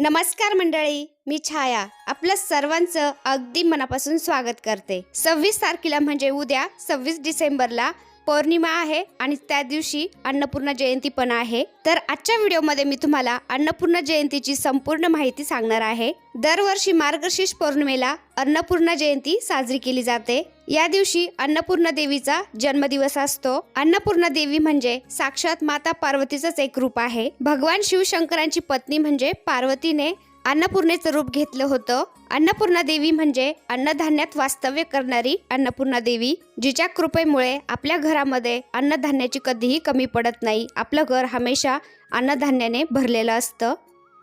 नमस्कार मंडळी मी छाया. आपलं सर्वांचं अगदी मनापासून स्वागत करते. सव्वीस तारखेला म्हणजे उद्या सव्वीस डिसेंबरला पौर्णिमा आहे आणि त्या दिवशी अन्नपूर्णा जयंती पण आहे. तर आजच्या व्हिडिओमध्ये मी तुम्हाला अन्नपूर्णा जयंतीची संपूर्ण माहिती सांगणार आहे. दरवर्षी मार्गशीर्ष पौर्णिमेला अन्नपूर्णा जयंती साजरी केली जाते. या दिवशी अन्नपूर्णा देवीचा जन्मदिवस असतो. अन्नपूर्णा देवी म्हणजे साक्षात माता पार्वतीचंच एक रूप आहे. भगवान शिवशंकरांची पत्नी म्हणजे पार्वतीने अन्नपूर्णेचं रूप घेतलं होतं. अन्नपूर्णा देवी म्हणजे अन्नधान्यात वास्तव्य करणारी अन्नपूर्णा देवी जिच्या कृपेमुळे आपल्या घरामध्ये अन्नधान्याची कधीही कमी पडत नाही. आपलं घर हमेशा अन्नधान्याने भरलेलं असतं.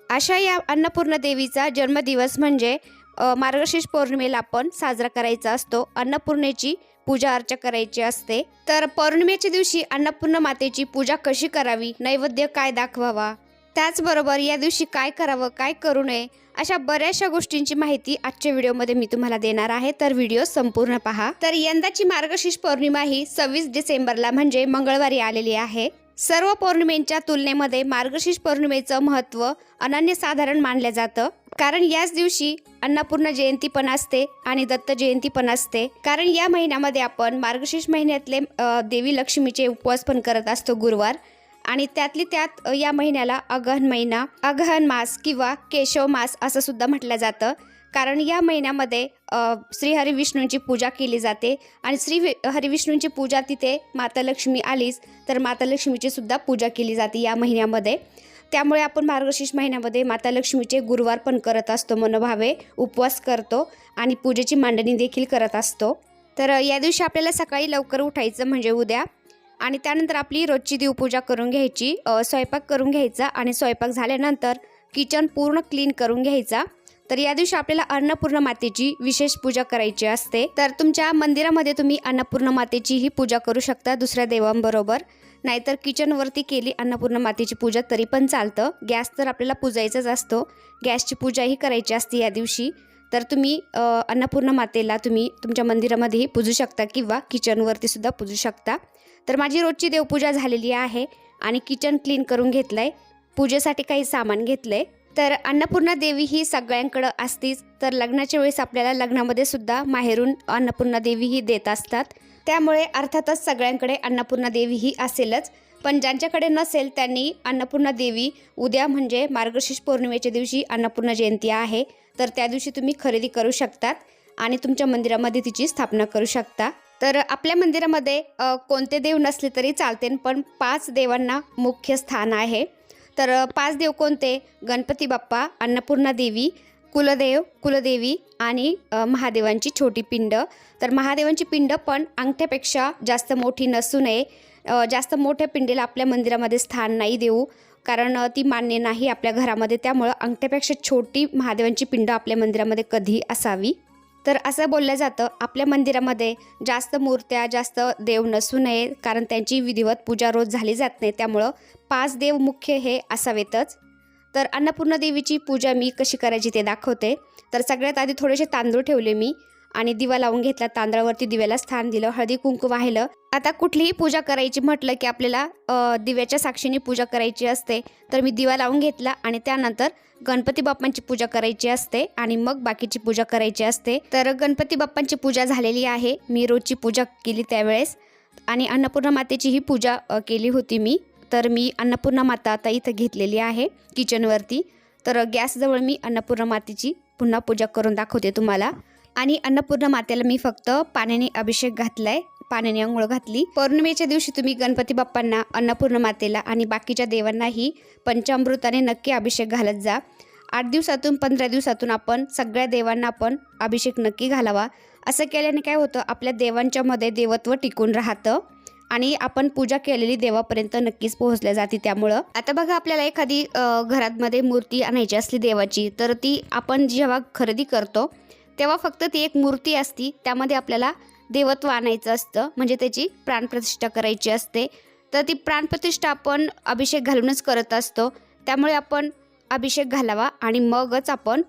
अशा या अन्नपूर्णा देवीचा जन्मदिवस म्हणजे मार्गशीर्ष पौर्णिमेला आपण साजरा करायचा असतो. अन्नपूर्णेची पूजा अर्चा करायची असते. तर पौर्णिमेच्या दिवशी अन्नपूर्णा मातेची पूजा कशी करावी? नैवेद्य काय दाखवावा? त्याचबरोबर या दिवशी काय करावं काय करू नये अशा बऱ्याचशा गोष्टींची माहिती आजच्या व्हिडिओमध्ये मी तुम्हाला देणार आहे. तर व्हिडिओ संपूर्ण पहा. तर यंदाची मार्गशीर्ष पौर्णिमा ही सव्वीस डिसेंबरला म्हणजे मंगळवारी आलेली आहे. सर्व पौर्णिमेच्या तुलनेमध्ये मार्गशीर्ष पौर्णिमेचं महत्त्व अनन्यसाधारण मानलं जातं. कारण याच दिवशी अन्नपूर्णा जयंती पण असते आणि दत्त जयंती पण असते. कारण या महिन्यामध्ये आपण मार्गशीर्ष महिन्यातले देवी लक्ष्मीचे उपवास पण करत असतो गुरुवार. आणि त्यातली त्यात या महिन्याला अगहन महिना अगहन मास किंवा केशव मास असं सुद्धा म्हटलं जातं. कारण या महिन्यामध्ये अ, श्री हरिविष्णूंची पूजा केली जाते आणि श्री हरिविष्णूंची पूजा तिथे माता लक्ष्मी आलीच तर माता लक्ष्मीची सुद्धा पूजा केली जाते या महिन्यामध्ये. त्यामुळे आपण मार्गशीर्ष महिन्यामध्ये माता लक्ष्मीचे गुरुवार पण करत असतो मनोभावे उपवास करतो आणि पूजेची मांडणी देखील करत असतो. तर या दिवशी आपल्याला सकाळी लवकर उठायचं म्हणजे उद्या आणि त्यानंतर आपली रोजची देवपूजा करून घ्यायची स्वयंपाक करून घ्यायचा आणि स्वयंपाक झाल्यानंतर किचन पूर्ण क्लीन करून घ्यायचा. तर या दिवशी आपल्याला अन्नपूर्ण मातेची विशेष पूजा करायची असते. तर तुमच्या मंदिरामध्ये तुम्ही अन्नपूर्ण मातेची ही पूजा करू शकता दुसऱ्या देवांबरोबर. नाहीतर किचनवरती केली अन्नपूर्ण मातेची पूजा तरी पण चालतं. गॅस तर आपल्याला पूजायचाच असतो. गॅसची पूजाही करायची असते या दिवशी. तर तुम्ही अन्नपूर्ण मातेला तुम्ही तुमच्या मंदिरामध्येही पूजू शकता किंवा किचनवरती सुद्धा पूजू शकता. तर माझी रोजची देवपूजा झालेली आहे आणि किचन क्लीन करून घेतलं आहे पूजेसाठी काही सामान घेतलं आहे तर अन्नपूर्णा देवी ही सगळ्यांकडं असतीच तर लग्नाच्या वेळेस आपल्याला लग्नामध्ये सुद्धा माहेरून अन्नपूर्णा देवी ही देत असतात. त्यामुळे अर्थातच सगळ्यांकडे अन्नपूर्णा देवी ही असेलच. पण ज्यांच्याकडे नसेल त्यांनी अन्नपूर्णा देवी उद्या म्हणजे मार्गशीर्ष पौर्णिमेच्या दिवशी अन्नपूर्णा जयंती आहे. तर त्या दिवशी तुम्ही खरेदी करू शकतात आणि तुमच्या मंदिरामध्ये तिची स्थापना करू शकता. तर आपल्या मंदिरामध्ये कोणते देव नसले तरी चालते पण पाच देवांना मुख्य स्थान आहे. तर पाच देव कोणते? गणपती बाप्पा अन्नपूर्णा देवी कुलदेव कुलदेवी आणि महादेवांची छोटी पिंड. तर महादेवांची पिंड पण अंगठ्यापेक्षा जास्त मोठी नसू नये. जास्त मोठ्या पिंडीला आपल्या मंदिरामध्ये स्थान नाही देऊ कारण ती मान्य नाही आपल्या घरामध्ये. त्यामुळं अंगठ्यापेक्षा छोटी महादेवांची पिंड आपल्या मंदिरामध्ये कधी असावी? तर असं बोललं जातं आपल्या मंदिरामध्ये जास्त मूर्त्या जास्त देव नसू नये कारण त्यांची विधिवत पूजा रोज झाली जात नाही त्यामुळं पाच देव मुख्य हे असावेतच. तर अन्नपूर्णा देवीची पूजा मी कशी करायची ते दाखवते. तर सगळ्यात आधी थोडेसे तांदूळ ठेवले मी. आणि दिवा लावून घेतला तांदळावरती दिव्याला स्थान दिलं हळदी कुंकू वाहिलं. आता कुठलीही पूजा करायची म्हटलं की आपल्याला दिव्याच्या साक्षीने पूजा करायची असते तर मी दिवा लावून घेतला आणि त्यानंतर गणपती बाप्पांची पूजा करायची असते आणि मग बाकीची पूजा करायची असते. तर गणपती बाप्पांची पूजा झालेली आहे. मी रोजची पूजा केली त्यावेळेस. आणि अन्नपूर्णा मातेची ही पूजा केली होती मी. तर मी अन्नपूर्णा माता आता इथं घेतलेली आहे किचनवरती. तर गॅसजवळ मी अन्नपूर्णा मातेची पुन्हा पूजा करून दाखवते तुम्हाला. आणि अन्नपूर्ण मातेला मी फक्त पाण्याने अभिषेक घातलाय पाण्याने आंघोळ घातली. पौर्णिमेच्या दिवशी तुम्ही गणपती बाप्पांना अन्नपूर्ण मातेला आणि बाकीच्या देवांनाही पंचामृताने नक्की अभिषेक घालत जा. आठ दिवसातून पंधरा दिवसातून आपण सगळ्या देवांना आपण अभिषेक नक्की घालावा. असं केल्याने काय होतं आपल्या देवांच्यामध्ये देवत्व टिकून राहतं आणि आपण पूजा केलेली देवापर्यंत नक्कीच पोहोचल्या जाते त्यामुळं. आता बघा आपल्याला एखादी घरातमध्ये घरामध्ये मूर्ती आणायची असली देवाची तर ती आपण जेव्हा खरेदी करतो तेव्हा फक्त ती एक मूर्ती असती त्यामध्ये आपल्याला देवत्व आणायचं असतं म्हणजे त्याची प्राणप्रतिष्ठा करायची असते. तर ती प्राणप्रतिष्ठा आपण अभिषेक घालूनच करत असतो. त्यामुळे आपण अभिषेक घालावा आणि मगच आपण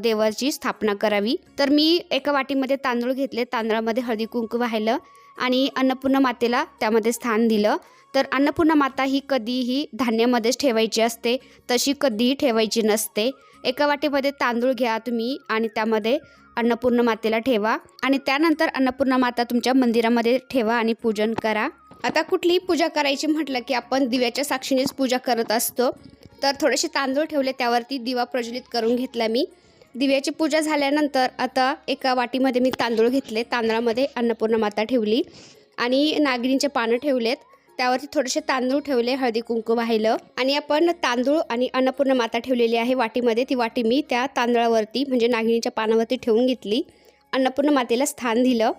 देवाची स्थापना करावी. तर मी एका वाटीमध्ये तांदूळ घेतले तांदळामध्ये हळदी कुंकू वाहिलं आणि अन्नपूर्णा मातेला त्यामध्ये स्थान दिलं. तर अन्नपूर्णा माता ही कधीही धान्यामध्येच ठेवायची असते तशी कधीही ठेवायची नसते. एका वाटीमध्ये तांदूळ घ्या तुम्ही आणि त्यामध्ये अन्नपूर्ण मातेला ठेवा आणि त्यानंतर अन्नपूर्णा माता तुमच्या मंदिरामध्ये ठेवा आणि पूजन करा. आता कुठलीही पूजा करायची म्हटलं की आपण दिव्याच्या साक्षीनेच पूजा करत असतो. तर थोडेसे तांदूळ ठेवले त्यावरती दिवा प्रज्वलित करून घेतला मी. दिव्याची पूजा झाल्यानंतर आता एका वाटीमध्ये मी तांदूळ घेतले तांदळामध्ये अन्नपूर्णा माता ठेवली आणि नागिणींचे पानं ठेवलेत. त्यावरती थोडेसे तांदूळ ठेवले हळदी कुंकू वाहिलं. आणि आपण तांदूळ आणि अन्नपूर्ण माता ठेवलेली आहे वाटीमध्ये. ती वाटी मी त्या तांदळावरती म्हणजे नागिणीच्या पानावरती ठेवून घेतली. अन्नपूर्ण मातेला स्थान दिलं.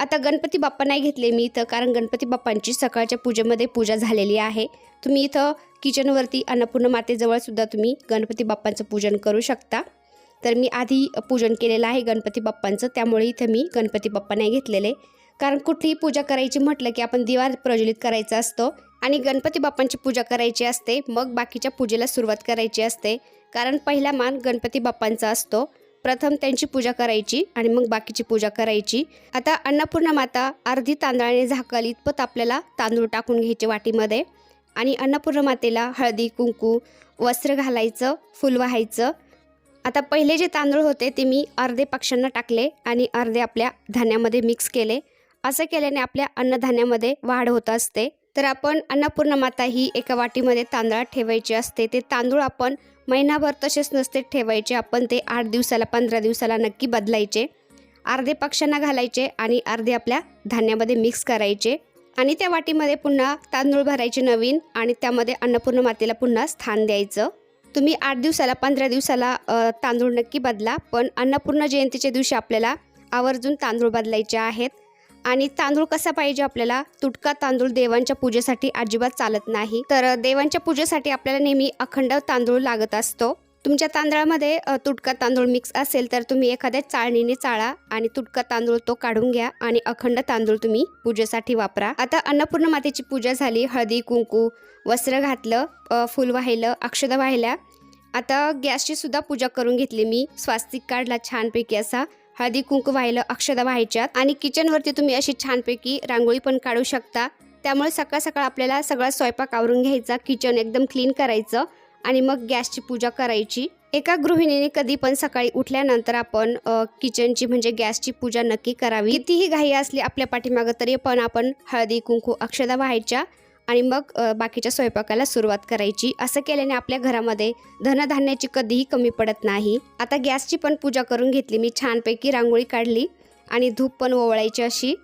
आता गणपती बाप्पा नाही घेतले मी इथं कारण गणपती बाप्पांची सकाळच्या पूजेमध्ये पूजा झालेली आहे. तुम्ही इथं किचनवरती अन्नपूर्ण मातेजवळसुद्धा तुम्ही गणपती बाप्पांचं पूजन करू शकता. तर मी आधी पूजन केलेलं आहे गणपती बाप्पांचं त्यामुळे इथं मी गणपती बाप्पा नाही घेतलेले. कारण कुठलीही पूजा करायची म्हटलं की आपण दिवा प्रज्वलित करायचा असतो आणि गणपती बाप्पांची पूजा करायची असते मग बाकीच्या पूजेला सुरुवात करायची असते. कारण पहिला मान गणपती बाप्पांचा असतो. प्रथम त्यांची पूजा करायची आणि मग बाकीची पूजा करायची. आता अन्नपूर्णा माता अर्धी तांदळाने झाकल इतपत आपल्याला तांदूळ टाकून घ्यायचे वाटीमध्ये. आणि अन्नपूर्ण मातेला हळदी कुंकू वस्त्र घालायचं फुल वाहायचं. आता पहिले जे तांदूळ होते ते मी अर्धे पक्ष्यांना टाकले आणि अर्धे आपल्या धान्यामध्ये मिक्स केले. असं केल्याने आपल्या अन्नधान्यामध्ये वाढ होत असते. तर आपण अन्नपूर्ण माता ही एका वाटीमध्ये तांदळात ठेवायची असते. ते तांदूळ आपण महिनाभर तसेच नसते ठेवायचे. आपण ते आठ दिवसाला पंधरा दिवसाला नक्की बदलायचे. अर्धे पक्ष्यांना घालायचे आणि अर्धे आपल्या धान्यामध्ये मिक्स करायचे. आणि त्या वाटीमध्ये पुन्हा तांदूळ भरायचे नवीन आणि त्यामध्ये अन्नपूर्ण मातेला पुन्हा स्थान द्यायचं. तुम्ही आठ दिवसाला पंधरा दिवसाला तांदूळ नक्की बदला. पण अन्नपूर्ण जयंतीच्या दिवशी आपल्याला आवर्जून तांदूळ बदलायचे आहेत. आणि तांदूळ कसा पाहिजे आपल्याला? तुटका तांदूळ देवांच्या पूजेसाठी अजिबात चालत नाही. तर देवांच्या पूजेसाठी आपल्याला नेहमी अखंड तांदूळ लागत असतो. तुमच्या तांदळामध्ये तुटका तांदूळ मिक्स असेल तर तुम्ही एखाद्या चाळणीने चाळा आणि तुटका तांदूळ तो काढून घ्या आणि अखंड तांदूळ तुम्ही पूजेसाठी वापरा. आता अन्नपूर्ण मातेची पूजा झाली. हळदी कुंकू वस्त्र घातलं फुल वाहिलं अक्षदा वाहिल्या. आता गॅसची सुद्धा पूजा करून घेतली मी. स्वास्तिक काढला छानपैकी असा हळदी कुंकू व्हायला अक्षदा व्हायच्यात आणि किचनवरती तुम्ही अशी छानपैकी रांगोळी पण काढू शकता. त्यामुळे सकाळ सकाळ आपल्याला सगळा स्वयंपाक आवरून घ्यायचा किचन एकदम क्लीन करायचं आणि मग गॅसची पूजा करायची. एका गृहिणीने कधी पण सकाळी उठल्यानंतर आपण किचनची म्हणजे गॅसची पूजा नक्की करावी. कितीही घाई असली आपल्या पाठीमागं तरी पण आपण हळदी कुंकू अक्षदा व्हायच्या. आणि मग बाकीच्या स्वयंपाकाला सुरुवात करायची. असं केल्याने आपल्या घरामध्ये धनधान्याची कधीही कमी पडत नाही. आता गॅसची पण पूजा करून घेतली. मी छानपैकी रांगोळी काढली आणि धूप पण ओवळायची अशी.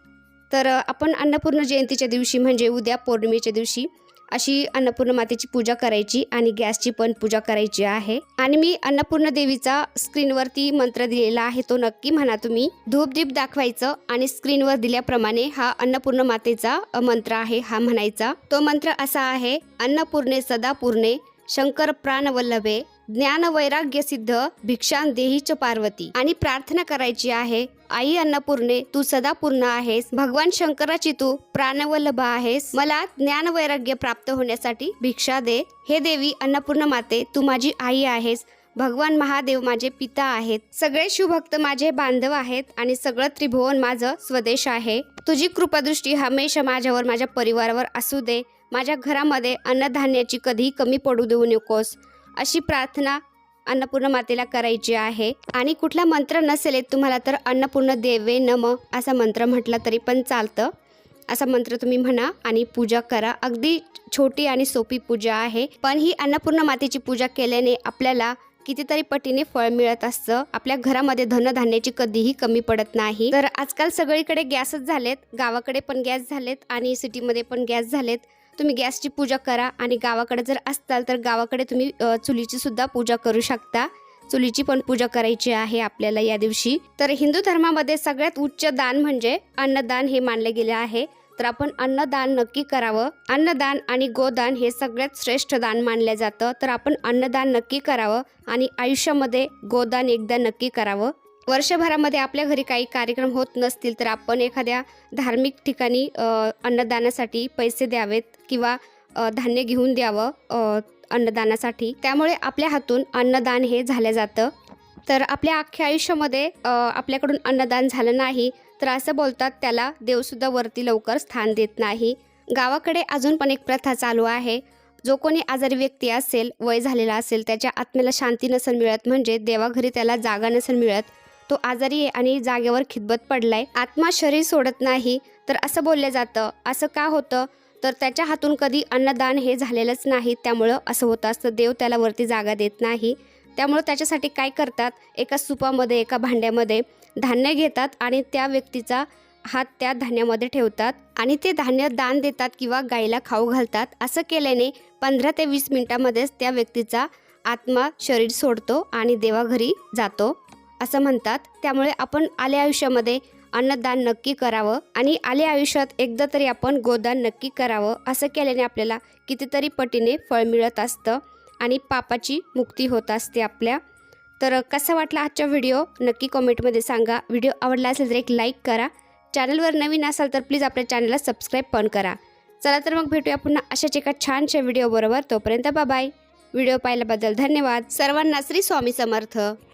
तर आपण अन्नपूर्ण जयंतीच्या दिवशी म्हणजे उद्या पौर्णिमेच्या दिवशी अशी अन्नपूर्ण मातेची पूजा करायची आणि गॅसची पण पूजा करायची आहे. आणि मी अन्नपूर्ण देवीचा स्क्रीनवरती मंत्र दिलेला आहे तो नक्की म्हणा तुम्ही. धूप दीप दाखवायचं आणि स्क्रीनवर दिल्याप्रमाणे हा अन्नपूर्ण मातेचा मंत्र आहे हा म्हणायचा. तो मंत्र असा आहे अन्नपूर्णे सदापूर्णे शंकर प्राणवल्लभे ज्ञान वैराग्य सिद्ध भिक्षान देहीच पार्वती. आणि प्रार्थना करायची आहे आई अन्नपूर्णे तू सदा पूर्ण आहेस. भगवान शंकराची तू प्राणवल्लभ आहेस. मला ज्ञान वैराग्य प्राप्त होण्यासाठी भिक्षा दे. हे देवी अन्नपूर्ण माते तू माझी आई आहेस. भगवान महादेव माझे पिता आहेत. सगळे शिवभक्त माझे बांधव आहेत आणि सगळं त्रिभुवन माझं स्वदेश आहे. तुझी कृपादृष्टी हमेशा माझ्यावर माझ्या परिवारावर असू दे. माझ्या घरामध्ये अन्नधान्याची कधीही कमी पडू देऊ नकोस. अशी प्रार्थना अन्नपूर्ण मातेला करायची आहे. आणि कुठला मंत्र नसेल तुम्हाला तर अन्नपूर्ण देवे नम असा मंत्र म्हटला तरी पण चालतं. असा मंत्र तुम्ही म्हणा आणि पूजा करा. अगदी छोटी आणि सोपी पूजा आहे. पण ही अन्नपूर्ण मातेची पूजा केल्याने आपल्याला कितीतरी पटीने फळ मिळत असतं. आपल्या घरामध्ये धनधान्याची कधीही कमी पडत नाही. तर आजकाल सगळीकडे गॅसच झालेत. गावाकडे पण गॅस झालेत आणि सिटीमध्ये पण गॅस झालेत. तुम्ही गॅसची पूजा करा आणि गावाकडे जर असताल तर गावाकडे तुम्ही चुलीची सुद्धा पूजा करू शकता. चुलीची पण पूजा करायची आहे आपल्याला या दिवशी. तर हिंदू धर्मामध्ये सगळ्यात उच्च दान म्हणजे अन्नदान हे मानले गेले आहे. तर आपण अन्नदान नक्की करावं. अन्नदान आणि गोदान हे सगळ्यात श्रेष्ठ दान मानलं जातं. तर आपण अन्नदान नक्की करावं आणि आयुष्यामध्ये गोदान एकदा नक्की करावं. वर्षभरामध्ये आपल्या घरी काही कार्यक्रम होत नसतील तर आपण एखाद्या धार्मिक ठिकाणी अन्नदानासाठी पैसे द्यावेत किंवा धान्य घेऊन द्यावं अन्नदानासाठी. त्यामुळे आपल्या हातून अन्नदान हे झालं जातं. तर आपल्या अख्ख्या आयुष्यामध्ये आपल्याकडून अन्नदान झालं नाही तर असं बोलतात त्याला देवसुद्धा वरती लवकर स्थान देत नाही. गावाकडे अजून पण एक प्रथा चालू आहे. जो कोणी आजारी व्यक्ती असेल वय झालेला असेल त्याच्या आत्म्याला शांती नसेल मिळत म्हणजे देवाघरी त्याला जागा नसेल मिळत तो आजारी आहे आणि जागेवर खिदबत पडलाय. आत्मा शरीर सोडत नाही तर असं बोललं जातं. असं का होतं? तर त्याच्या हातून कधी अन्नदान हे झालेलंच नाही. त्यामुळं असं होतं असतं. देव त्याला वरती जागा देत नाही. त्यामुळं त्याच्यासाठी काय करतात? एका सुपामध्ये एका भांड्यामध्ये धान्य घेतात आणि त्या व्यक्तीचा हात त्या धान्यामध्ये ठेवतात आणि ते धान्य दान देतात किंवा गाईला खाऊ घालतात. असं केल्याने पंधरा ते वीस मिनिटामध्येच त्या व्यक्तीचा आत्मा शरीर सोडतो आणि देवाघरी जातो. असं म्हणतात. त्यामुळे आपण आल्या आयुष्यामध्ये अन्नदान नक्की करावं आणि आल्या आयुष्यात एकदा तरी आपण गोदान नक्की करावं असं केल्याने आपल्याला कितीतरी पटीने फळ मिळत असतं आणि पापाची मुक्ती होत असते आपल्या. तर कसा वाटला आजचा व्हिडिओ? नक्की कॉमेंटमध्ये सांगा. व्हिडिओ आवडला असेल तर एक लाईक करा. चॅनलवर नवीन असाल तर प्लीज आपल्या चॅनलला सबस्क्राईब पण करा. चला तर मग भेटूया पुन्हा अशाच एका छानशा व्हिडिओबरोबर. तोपर्यंत बाय. व्हिडिओ पाहिल्याबद्दल धन्यवाद. सर्वांना श्री स्वामी समर्थ.